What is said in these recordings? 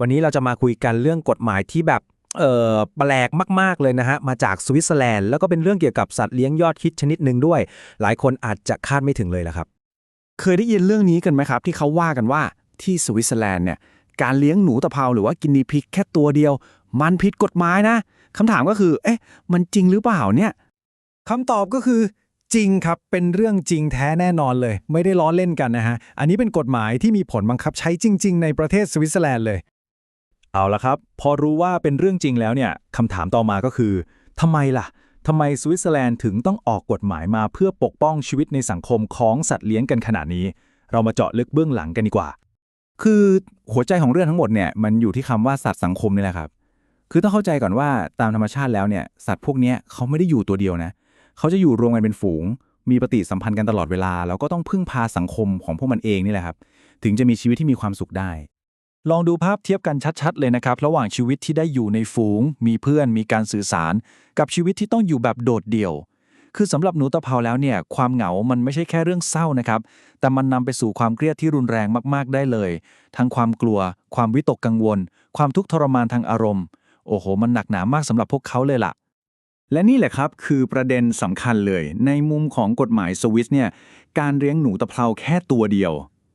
วันนี้เราจะมาคุยกันเรื่องกฎหมายที่แบบเอ่อแปลกมาก ๆ เลยนะฮะ มาจากสวิตเซอร์แลนด์ แล้วก็เป็นเรื่องเกี่ยวกับสัตว์เลี้ยงยอดฮิตชนิดหนึ่งด้วย หลายคนอาจจะคาดไม่ถึงเลยละครับ เคยได้ยินเรื่องนี้กันไหมครับ ที่เขาว่ากันว่าที่สวิตเซอร์แลนด์เนี่ยการเลี้ยงหนูตะเภาหรือว่ากินนีพิกแค่ตัวเดียว มันผิดกฎหมายนะคำถามก็คือ เอ๊ะ มันจริงหรือเปล่าเนี่ยคำตอบก็คือจริงครับ เป็นเรื่องจริงแท้แน่นอนเลย ไม่ได้ล้อเล่นกันนะฮะ อันนี้เป็นกฎหมายที่มีผลบังคับใช้จริง ๆ ในประเทศสวิตเซอร์แลนด์เลย เอาละครับ พอรู้ว่าเป็นเรื่องจริงแล้วเนี่ยคำถามต่อมาก็คือทำไมล่ะทำไมสวิตเซอร์แลนด์ถึงต้องออกกฎหมายมาเพื่อปกป้องชีวิตในสังคมของสัตว์เลี้ยงกันขนาดนี้ เรามาเจาะลึกเบื้องหลังกันดีกว่า คือหัวใจของเรื่องทั้งหมดเนี่ยมันอยู่ที่คำว่าสัตว์สังคมนี่แหละครับ คือต้องเข้าใจก่อนว่าตามธรรมชาติแล้วเนี่ยสัตว์พวกนี้เขาไม่ได้อยู่ตัวเดียวนะเขาจะอยู่รวมกันเป็นฝูง มีปฏิสัมพันธ์กันตลอดเวลาแล้วก็ต้องพึ่งพาสังคมของพวกมันเองนี่แหละครับ ถึงจะมีชีวิตที่มีความสุขได้ ลองดูภาพเทียบกันชัดๆ เลยนะครับ ระหว่างชีวิตที่ได้อยู่ในฝูง มีเพื่อนมีการสื่อสาร กับชีวิตที่ต้องอยู่แบบโดดเดี่ยว คือสำหรับหนูตะเภาแล้วเนี่ยความเหงา มันไม่ใช่แค่เรื่องเศร้านะครับ แต่มันนำไปสู่ความเครียดที่รุนแรงมากๆได้เลย ทั้งความกลัว ความวิตกกังวล ความทุกข์ทรมานทางอารมณ์ โอ้โห มันหนักหนามากสำหรับพวกเขาเลยล่ะและนี่แหละครับคือประเด็นสำคัญเลย ในมุมของกฎหมายสวิสเนี่ยการเลี้ยงหนูตะเพราแค่ตัวเดียว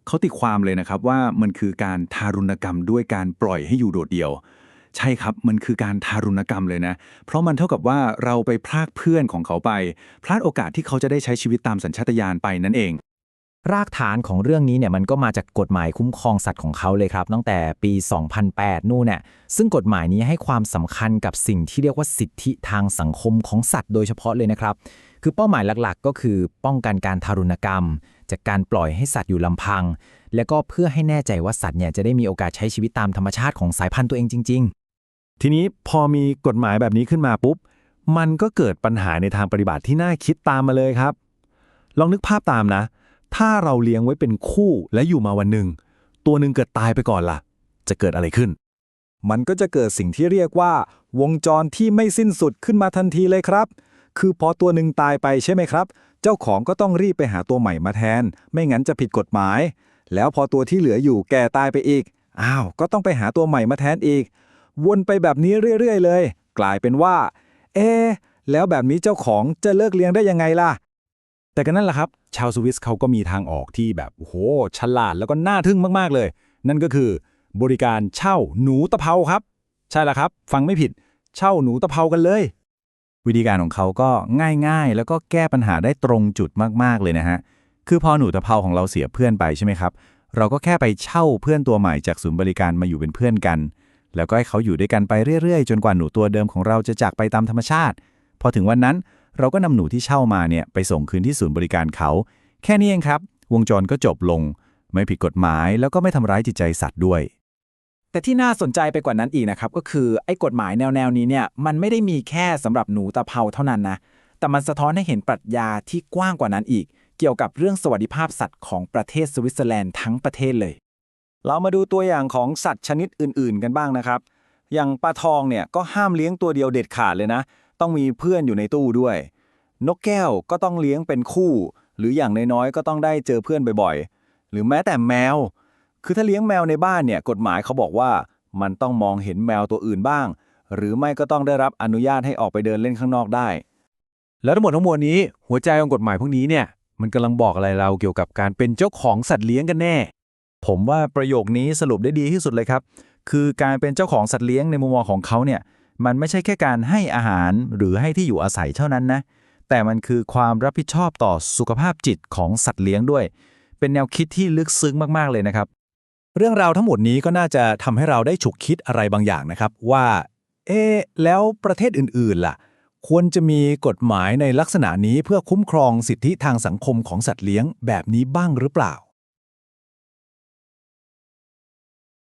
เขาติความเลยนะครับว่ามันคือการทารุณกรรมด้วยการปล่อยให้อยู่โดดเดี่ยว ใช่ครับมันคือการทารุณกรรมเลยนะ เพราะมันเท่ากับว่าเราไปพรากเพื่อนของเขาไป พลาดโอกาสที่เขาจะได้ใช้ชีวิตตามสัญชาตญาณไปนั่นเอง รากฐานของเรื่องนี้เนี่ยมันก็มาจากกฎหมายคุ้มครองสัตว์ของเขาเลยครับ ตั้งแต่ปี 2008 นู่นเนี่ยซึ่งกฎหมายนี้ให้ความสำคัญกับสิ่งที่เรียกว่าสิทธิทางสังคมของสัตว์ โดยเฉพาะเลยนะครับ คือเป้าหมายหลักๆ ก็คือป้องกันการทารุณกรรม จากการปล่อยให้สัตว์อยู่ลำพัง และก็เพื่อให้แน่ใจว่าสัตว์เนี่ยจะได้มีโอกาสใช้ชีวิตตามธรรมชาติของสายพันธุ์ตัวเองจริง ๆ ทีนี้พอมีกฎหมายแบบนี้ขึ้นมาปุ๊บ มันก็เกิดปัญหาในทางปฏิบัติที่น่าคิดตามมาเลยครับ ลองนึกภาพตามนะ ถ้าเราเลี้ยงไว้เป็นคู่และอยู่มาวันหนึ่ง ตัวหนึ่งเกิดตายไปก่อนล่ะ จะเกิดอะไรขึ้น มันก็จะเกิดสิ่งที่เรียกว่า วงจรที่ไม่สิ้นสุดขึ้นมาทันทีเลยครับ คือพอตัวหนึ่งตายไปใช่ไหมครับ เจ้าของก็ต้องรีบไปหาตัวใหม่มาแทน ไม่งั้นจะผิดกฎหมาย แล้วพอตัวที่เหลืออยู่แก่ตายไปอีก อ้าว ก็ต้องไปหาตัวใหม่มาแทนอีก วนไปแบบนี้เรื่อย ๆ เลย กลายเป็นว่า เอ๊แล้วแบบนี้เจ้าของจะเลิกเลี้ยงได้ยังไงล่ะ แต่ก็นั่นแหละครับ ชาวสวิสเขาก็มีทางออกที่แบบโอ้โหฉลาดแล้วก็น่าทึ่งมากๆเลย นั่นก็คือบริการเช่าหนูตะเภาครับ ใช่แล้วครับ ฟังไม่ผิด เช่าหนูตะเภากันเลย วิธีการของเขาก็ง่ายๆ แล้วก็แก้ปัญหาได้ตรงจุดมากๆเลยนะฮะ คือพอหนูตะเภาของเราเสียเพื่อนไปใช่ไหมครับ เราก็แค่ไปเช่าเพื่อนตัวใหม่จากศูนย์บริการมาอยู่เป็นเพื่อนกัน แล้วก็ให้เขาอยู่ด้วยกันไปเรื่อยๆ จนกว่าหนูตัวเดิมของเราจะจากไปตามธรรมชาติ พอถึงวันนั้นเราก็นำหนูที่เช่ามาเนี่ยไปส่งคืนที่ศูนย์บริการเขา แค่นี้เองครับ วงจรก็จบลง ไม่ผิดกฎหมายแล้วก็ไม่ทำร้ายจิตใจสัตว์ด้วย แต่ที่น่าสนใจไปกว่านั้นอีกนะครับก็คือไอ้กฎหมายแนวๆนี้เนี่ยมันไม่ได้มีแค่สำหรับหนูตะเภาเท่านั้นนะแต่มันสะท้อนให้เห็นปรัชญาที่กว้างกว่านั้นอีก เกี่ยวกับเรื่องสวัสดิภาพสัตว์ของประเทศสวิตเซอร์แลนด์ทั้งประเทศเลย เรามาดูตัวอย่างของสัตว์ชนิดอื่น ๆ กันบ้างนะครับ อย่างปลาทองเนี่ยก็ห้ามเลี้ยงตัวเดียวเด็ดขาดเลยนะ ต้องมีเพื่อนอยู่ในตู้ด้วย นกแก้วก็ต้องเลี้ยงเป็นคู่ หรืออย่างน้อยๆก็ต้องได้เจอเพื่อนบ่อยๆ หรือแม้แต่แมว คือถ้าเลี้ยงแมวในบ้านเนี่ยกฎหมายเขาบอกว่ามันต้องมองเห็นแมวตัวอื่นบ้าง หรือไม่ก็ต้องได้รับอนุญาตให้ออกไปเดินเล่นข้างนอกได้ แล้วทั้งหมดทั้งมวลนี้ หัวใจของกฎหมายพวกนี้เนี่ย มันกำลังบอกอะไรเราเกี่ยวกับการเป็นเจ้าของสัตว์เลี้ยงกันแน่ ผมว่าประโยคนี้สรุปได้ดีที่สุดเลยครับ คือการเป็นเจ้าของสัตว์เลี้ยงในมุมมองของเขาเนี่ยมันไม่ใช่แค่การให้อาหารหรือให้ที่อยู่อาศัยเท่านั้นนะ แต่มันคือความรับผิดชอบต่อสุขภาพจิตของสัตว์เลี้ยงด้วย เป็นแนวคิดที่ลึกซึ้งมากๆเลยนะครับ เรื่องราวทั้งหมดนี้ก็น่าจะทำให้เราได้ฉุกคิดอะไรบางอย่างนะครับว่า เอ๊ะแล้วประเทศอื่นๆ ล่ะ ควรจะมีกฎหมายในลักษณะนี้เพื่อคุ้มครองสิทธิทางสังคมของสัตว์เลี้ยงแบบนี้บ้างหรือเปล่า